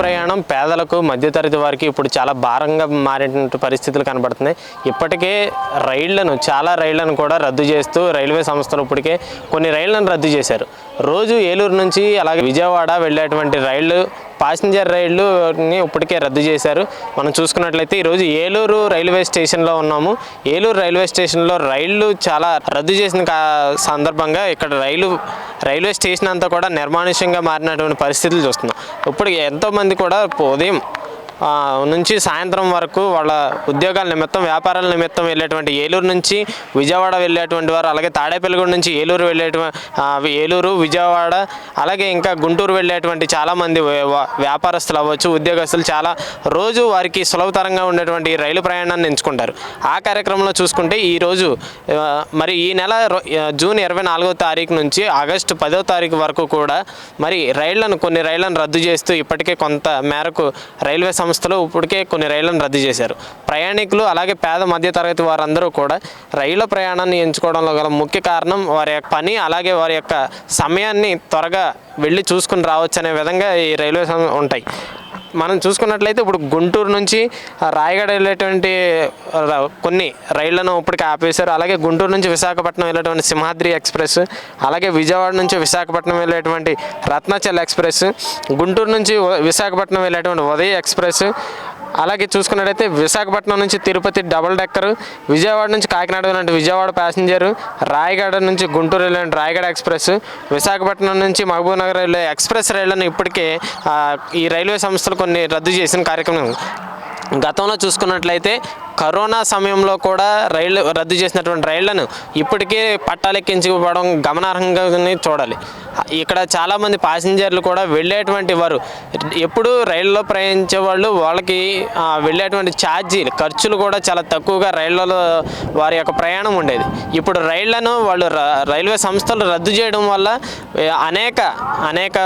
ప్రయాణం పేదలకు మధ్యతరగతి వారికి ఇప్పుడు చాలా భారంగా మారినటువంటి పరిస్థితులు కనబడుతున్నాయి. ఇప్పటికే రైళ్ళను చాలా రైళ్ళను కూడా రద్దు చేస్తూ రైల్వే సంస్థలు ఇప్పటికే కొన్ని రైళ్ళను రద్దు చేశారు. రోజు ఏలూరు నుంచి అలాగే విజయవాడ వెళ్ళేటువంటి రైళ్ళు ప్యాసింజర్ రైళ్ళుని ఇప్పటికే రద్దు చేశారు. మనం చూసుకున్నట్లయితే ఈరోజు ఏలూరు రైల్వే స్టేషన్లో ఉన్నాము. ఏలూరు రైల్వే స్టేషన్లో రైళ్ళు చాలా రద్దు చేసిన సందర్భంగా ఇక్కడ రైలు రైల్వే స్టేషన్ అంతా కూడా నిర్మానుష్యంగా మారినటువంటి పరిస్థితులు చూస్తున్నాం. ఇప్పుడు ఎంతోమంది కూడా ఉదయం నుంచి సాయంత్రం వరకు వాళ్ళ ఉద్యోగాల నిమిత్తం వ్యాపారాల నిమిత్తం వెళ్ళేటువంటి ఏలూరు నుంచి విజయవాడ వెళ్ళేటువంటి వారు అలాగే తాడేపల్లిగూడ నుంచి ఏలూరు వెళ్ళేటువంటి ఏలూరు విజయవాడ అలాగే ఇంకా గుంటూరు వెళ్ళేటువంటి చాలామంది వ్యాపారస్తులు అవ్వచ్చు ఉద్యోగస్తులు చాలా రోజు వారికి సులభతరంగా ఉండేటువంటి రైలు ప్రయాణాన్ని ఎంచుకుంటారు. ఆ కార్యక్రమంలో చూసుకుంటే ఈరోజు మరి ఈ నెల జూన్ ఇరవై నాలుగో తారీఖు నుంచి ఆగస్టు పదో తారీఖు వరకు కూడా మరి రైళ్ళను కొన్ని రైళ్ళను రద్దు చేస్తూ ఇప్పటికే కొంత మేరకు రైల్వే సంస్థలు ఇప్పటికే కొన్ని రైళ్ళను రద్దు చేశారు. ప్రయాణికులు అలాగే పేద మధ్యతరగతి వారందరూ కూడా రైళ్ళ ప్రయాణాన్ని ఎంచుకోవడంలో గల ముఖ్య కారణం వారి యొక్క పని అలాగే వారి యొక్క సమయాన్ని త్వరగా వెళ్ళి చూసుకుని రావచ్చు అనే విధంగా ఈ రైల్వే సం- ఉంటాయి. మనం చూసుకున్నట్లయితే ఇప్పుడు గుంటూరు నుంచి రాయగడ వెళ్ళేటువంటి కొన్ని రైళ్ళను ఇప్పటికి ఆపేశారు. అలాగే గుంటూరు నుంచి విశాఖపట్నం వెళ్ళేటువంటి సింహాద్రి ఎక్స్ప్రెస్ అలాగే విజయవాడ నుంచి విశాఖపట్నం వెళ్ళేటువంటి రత్నాచల్ ఎక్స్ప్రెస్ గుంటూరు నుంచి విశాఖపట్నం వెళ్ళేటువంటి ఉదయ్ ఎక్స్ప్రెస్ అలాగే చూసుకున్నట్టయితే విశాఖపట్నం నుంచి తిరుపతి డబుల్ డెక్కర్ విజయవాడ నుంచి కాకినాడ వెళ్ళిన విజయవాడ ప్యాసింజర్ రాయగడ నుంచి గుంటూరు వెళ్ళిన రాయగడ ఎక్స్ప్రెస్ విశాఖపట్నం నుంచి మహబూబ్ నగర్ వెళ్ళే ఎక్స్ప్రెస్ రైళ్ళను ఇప్పటికే ఈ రైల్వే సంస్థలు కొన్ని రద్దు చేసిన కార్యక్రమం. గతంలో చూసుకున్నట్లయితే కరోనా సమయంలో కూడా రైళ్ళు రద్దు చేసినటువంటి రైళ్ళను ఇప్పటికే పట్టాలెక్కించుకోవడం గమనార్హంగా చూడాలి. ఇక్కడ చాలామంది ప్యాసింజర్లు కూడా వెళ్ళేటువంటి వారు ఎప్పుడు రైల్లో ప్రయాణించే వాళ్ళు వాళ్ళకి వెళ్ళేటువంటి ఛార్జీలు ఖర్చులు కూడా చాలా తక్కువగా రైళ్ళలో వారి యొక్క ప్రయాణం ఉండేది. ఇప్పుడు రైళ్ళను వాళ్ళు రైల్వే సంస్థలు రద్దు చేయడం వల్ల అనేక అనేక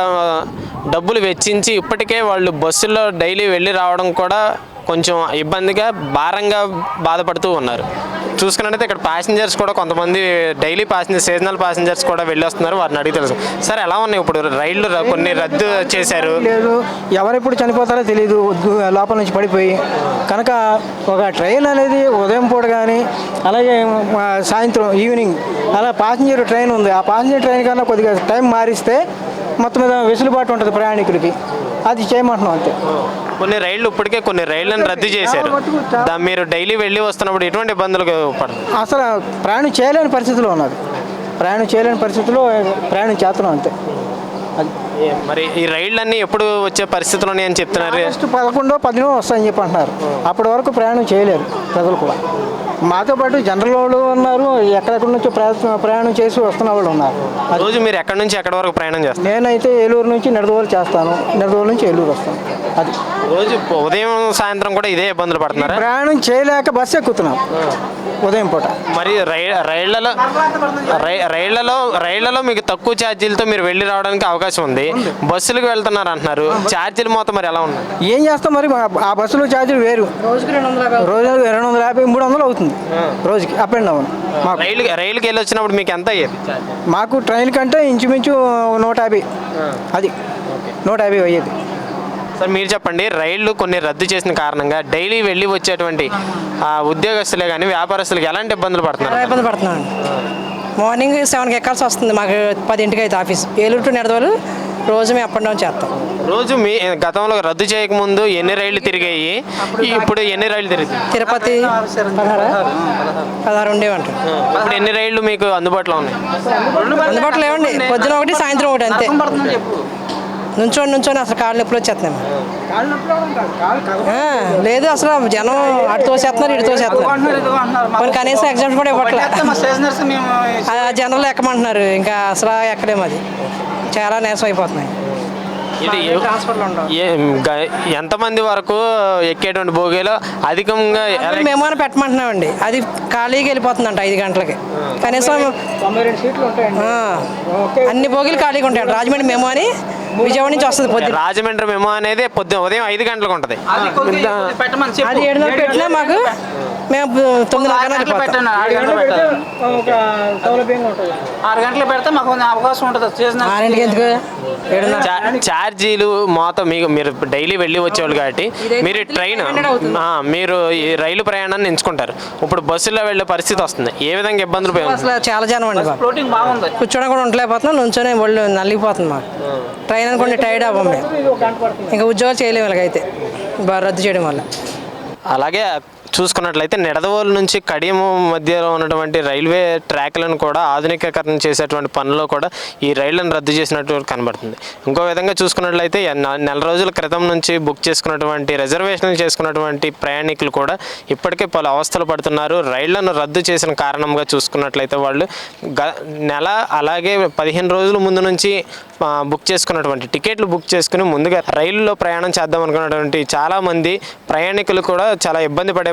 డబ్బులు వెచ్చించి ఇప్పటికే వాళ్ళు బస్సుల్లో డైలీ వెళ్ళి రావడం కూడా కొంచెం ఇబ్బందిగా భారంగా బాధపడుతూ ఉన్నారు. చూసుకున్నట్టయితే ఇక్కడ ప్యాసింజర్స్ కూడా కొంతమంది డైలీ ప్యాసింజర్ సీజనల్ ప్యాసింజర్స్ కూడా వెళ్ళి వస్తున్నారు వారిని అడిగి తెలుసు. సార్ ఎలా ఉన్నాయి ఇప్పుడు రైళ్ళు కొన్ని రద్దు చేశారు? లేదు. ఎవరెప్పుడు చనిపోతారో తెలియదు లోపల నుంచి పడిపోయి. కనుక ఒక ట్రైన్ అనేది ఉదయం పూట కానీ అలాగే సాయంత్రం ఈవినింగ్ అలా ప్యాసింజర్ ట్రైన్ ఉంది. ఆ ప్యాసింజర్ ట్రైన్ కన్నా కొద్దిగా టైం మారిస్తే మొత్తం మీద వెసులుబాటు ఉంటుంది ప్రయాణికుడికి. అది చేయమంటున్నాం అంతే. కొన్ని రైళ్ళు ఇప్పటికే కొన్ని రైళ్ళను రద్దు చేశారు. దా మీరు డైలీ వెళ్ళి వస్తున్నప్పుడు ఎటువంటి ఇబ్బందులు పడుతుంది అసలు ప్రయాణం చేయలేని పరిస్థితిలో ఉన్నది ప్రయాణం చేయలేని పరిస్థితిలో ప్రయాణం చేస్తున్నాం అంతే. అది. మరి ఈ రైళ్ళన్నీ ఎప్పుడు వచ్చే పరిస్థితులు ఉన్నాయని చెప్తున్నారు? ఆగస్టు పదకొండో పదిహేనో వస్తాయని చెప్పి అంటున్నారు అప్పటి వరకు ప్రయాణం చేయలేరు ప్రజలు కూడా. మాతో పాటు జనరల్ వాళ్ళు ఉన్నారు ఎక్కడెక్కడి నుంచో ప్రయత్నం ప్రయాణం చేసి వస్తున్న వాళ్ళు ఉన్నారు. అది రోజు మీరు ఎక్కడి నుంచి ఎక్కడి వరకు ప్రయాణం చేస్తారు? నేనైతే ఏలూరు నుంచి నిడదవోలు చేస్తాను. నిడదవోలు నుంచి ఏలూరు వస్తాను. అది. రోజు ఉదయం సాయంత్రం కూడా ఇదే ఇబ్బందులు పడుతున్నారా? ప్రయాణం చేయలేక బస్సు ఎక్కుతున్నాం. ఉదయం పూట. మరి రై రైళ్ళలో రై- రైళ్ళలో రైళ్ళలో మీకు తక్కువ ఛార్జీలతో మీరు వెళ్ళి రావడానికి అవకాశం ఉంది. బస్సులకు వెళ్తున్నారు అంటున్నారు. ఛార్జీలు మొత్తం మరి ఎలా ఉన్నాయి? ఏం చేస్తాం మరి? ఆ- బస్సులో ఛార్జీలు వేరు. రోజుకి రెండు వందల యాభై మూడు వందలు అవుతుంది. రోజుకి అప్ అండ్ డౌన్. మాకు రైలు రైలుకి వెళ్ళి వచ్చినప్పుడు మీకు ఎంత అయ్యేది మాకు ట్రైన్ కంటే ఇంచుమించు నూట యాభై. అది. నూట యాభై అయ్యేది. సార్ మీరు చెప్పండి రైళ్ళు కొన్ని రద్దు చేసిన కారణంగా డైలీ వెళ్ళి వచ్చేటువంటి ఆ, ఉద్యోగస్తులే కానీ వ్యాపారస్తులకు ఎలాంటి ఇబ్బందులు పడుతున్నారు? చాలా ఇబ్బంది పడుతున్నాను మార్నింగ్ సెవెన్కి ఎక్కాల్సి వస్తుంది మాకు పదింటికి అయితే ఆఫీస్. ఏలూరు టు నెడదవలు రోజు మేము అప్ అండ్ డౌన్ చేస్తాం. రోజు మీ గతంలో రద్దు చేయకముందు ఎన్ని రైళ్ళు తిరిగాయి? ఇప్పుడు ఎన్ని రైళ్ళు తిరిగాయి తిరుపతి పదహారా? పదహారు ఉండేవంట ఇప్పుడు ఎన్ని రైళ్ళు మీకు అందుబాటులో ఉన్నాయి? అందుబాటులో ఏమండి పొద్దున ఒకటి సాయంత్రం ఒకటి అంతే. నుంచోని నుంచోని అసలు కాళ్ళు నొప్పులు వచ్చేస్తున్నాయి. లేదు అసలు జనం అటు తోసేస్తున్నారు ఇటు తోసేస్తున్నారు. కనీసం ఎగ్జామ్స్ కూడా ఇవ్వట్లే. ఆ జనరల్ ఎక్కమంటున్నారు. ఇంకా అసలు ఎక్కడేమో అది. చాలా నేసం అయిపోతున్నాయి. ఎంతమంది వరకు ఎక్కేటువంటి భోగిలో అధికంగా మేము అని పెట్టమంటున్నామండి. అది ఖాళీకి వెళ్ళిపోతుందంట ఐదు గంటలకి. కనీసం ఉంటాయండి. అన్ని బోగిలు ఖాళీగా ఉంటాయంట. రాజమండ్రి మేము అని విజయవాడ నుంచి వస్తుంది పొద్దున రాజమండ్రి మెమో అనేది పొద్దున ఉదయం ఐదు గంటలకు ఉంటుంది. అది ఏడున్నర పెట్టినా మాకు మేము తొమ్మిది ఒక సౌలభ్యంగా ఉంటుంది. ఆరు గంటలు పెడితే మాకు అవకాశం ఉంటుంది. సీజన్ ఆరింటికి ఎందుకు? ఛార్జీలు మొత్తం మీకు మీరు డైలీ వెళ్ళి వచ్చేవాళ్ళు కాబట్టి మీరు ట్రైన్ ఆ, మీరు ఈ రైలు ప్రయాణాన్ని ఎంచుకుంటారు. ఇప్పుడు బస్సులో వెళ్ళే పరిస్థితి వస్తుంది. ఏ విధంగా ఇబ్బందులు అసలు చాలా జనం అండి కూర్చోడం కూడా ఉండలేకపోతున్నాం. నుంచొని ఒళ్ళు నలిగిపోతుంది మాకు. ట్రైన్ అనుకోండి టైర్డ్ అవ్వం మేము. ఇంకా ఉద్యోగాలు చేయలేము ఇలాగైతే. బాగా రద్దు చేయడం వల్ల. అలాగే చూసుకున్నట్లయితే నిడదవోలు నుంచి కడియము మధ్యలో ఉన్నటువంటి రైల్వే ట్రాక్లను కూడా ఆధునికీకరణ చేసేటువంటి పనిలో కూడా ఈ రైళ్ళను రద్దు చేసినట్టు కనబడుతుంది. ఇంకో విధంగా చూసుకున్నట్లయితే నెల రోజుల క్రితం నుంచి బుక్ చేసుకున్నటువంటి రిజర్వేషన్లు చేసుకున్నటువంటి ప్రయాణికులు కూడా ఇప్పటికే పలు అవస్థలు పడుతున్నారు. రైళ్ళను రద్దు చేసిన కారణంగా చూసుకున్నట్లయితే వాళ్ళు గ నెల అలాగే పదిహేను రోజుల ముందు నుంచి బుక్ చేసుకున్నటువంటి టికెట్లు బుక్ చేసుకుని ముందుగా రైలులో ప్రయాణం చేద్దాం అనుకున్నటువంటి చాలామంది ప్రయాణికులు కూడా చాలా ఇబ్బంది పడే